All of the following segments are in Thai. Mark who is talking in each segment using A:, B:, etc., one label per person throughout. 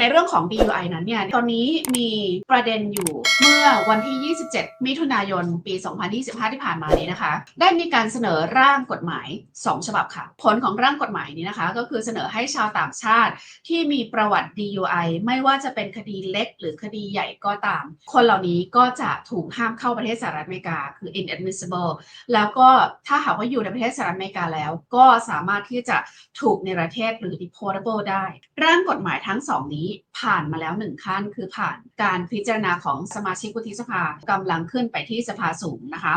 A: ในเรื่องของ DUI นั้นเนี่ย ตอนนี้มีประเด็นอยู่เมื่อวันที่ 27 มิถุนายน ปี 2025 ที่ผ่านมานี้นะคะ ได้มีการเสนอร่างกฎหมาย 2 ฉบับค่ะ ผลของร่างกฎหมายนี้นะคะ ก็คือเสนอให้ชาวต่างชาติที่มีประวัติ DUI ไม่ว่าจะเป็นคดีเล็ก หรือคดีใหญ่ก็ตาม คนเหล่านี้ก็จะถูกห้ามเข้าประเทศสหรัฐอเมริกา คือ inadmissible แล้วก็ถ้าหากว่าอยู่ในประเทศสหรัฐอเมริกาแล้ว ก็สามารถที่จะถูกในประเทศหรือ deportable ได้ ร่างกฎหมายทั้งสองนี้ผ่านมาแล้วหนึ่งขั้น คือผ่านการพิจารณาของสมาชิกวุฒิสภากำลังขึ้นไปที่สภาสูงนะคะ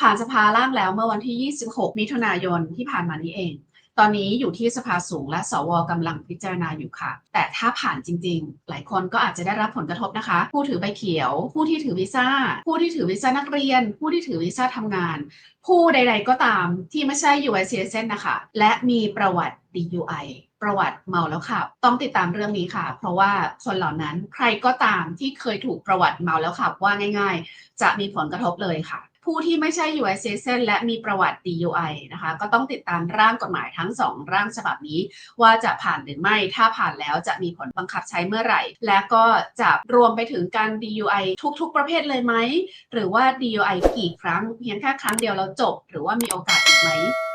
A: ผ่านสภาล่างแล้วเมื่อวันที่ 26 มิถุนายนที่ผ่านมานี้เอง ตอนนี้อยู่ที่สภาสูงและสวกำลังพิจารณาอยู่ค่ะ แต่ถ้าผ่านจริง ๆ หลายคนก็อาจจะได้รับผลกระทบนะคะ ผู้ถือใบเขียว ผู้ที่ถือวีซ่า ผู้ที่ถือวีซ่านักเรียน ผู้ที่ถือวีซ่าทำงาน ผู้ใด ๆ ก็ตามที่ไม่ใช่ US citizen นะคะ และมีประวัติ DUI ประวัติเมาแล้วขับ ต้องติดตามเรื่องนี้ค่ะ เพราะว่าคนเหล่านั้นใครก็ตามที่เคยถูกประวัติเมาแล้วขับว่าง่าย ๆ จะมีผลกระทบเลยค่ะ ผู้ที่ไม่ใช่ US citizen และมีประวัติ DUI นะคะ ก็ต้องติดตามร่างกฎหมายทั้งสองร่างฉบับนี้ ว่าจะผ่านหรือไม่ ถ้าผ่านแล้วจะมีผลบังคับใช้เมื่อไหร่ และก็จะรวมไปถึงการ DUI ทุกๆ ประเภทเลยไหม หรือว่า DUI กี่ครั้ง เพียงแค่ครั้งเดียวแล้วจบ หรือว่ามีโอกาสอีกไหม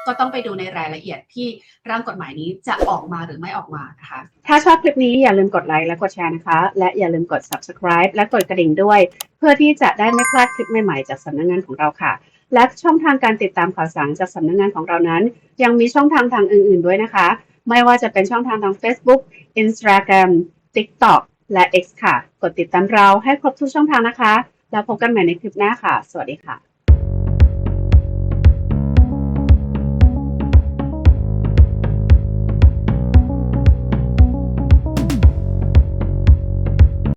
A: ก็ต้องไปดูในรายละเอียดที่ร่างกฎหมายนี้จะออกมาหรือไม่ออกมานะคะ
B: ถ้าชอบคลิปนี้อย่าลืมกดไลค์และกดแชร์นะคะ และอย่าลืมกด subscribe และกดกระดิ่งด้วย เพื่อที่จะได้ไม่พลาดคลิปใหม่ๆ จากสำนักงานของเราค่ะ และช่องทางการติดตามข่าวสารจากสำนักงานของเรานั้น ยังมีช่องทางทางอื่น ๆด้วยนะคะ ไม่ว่าจะเป็นช่องทางทาง Facebook Instagram TikTok และ X ค่ะ กดติดตามเราให้ครบทุกช่องทางนะคะ แล้วพบกันใหม่ในคลิปหน้าค่ะ สวัสดีค่ะ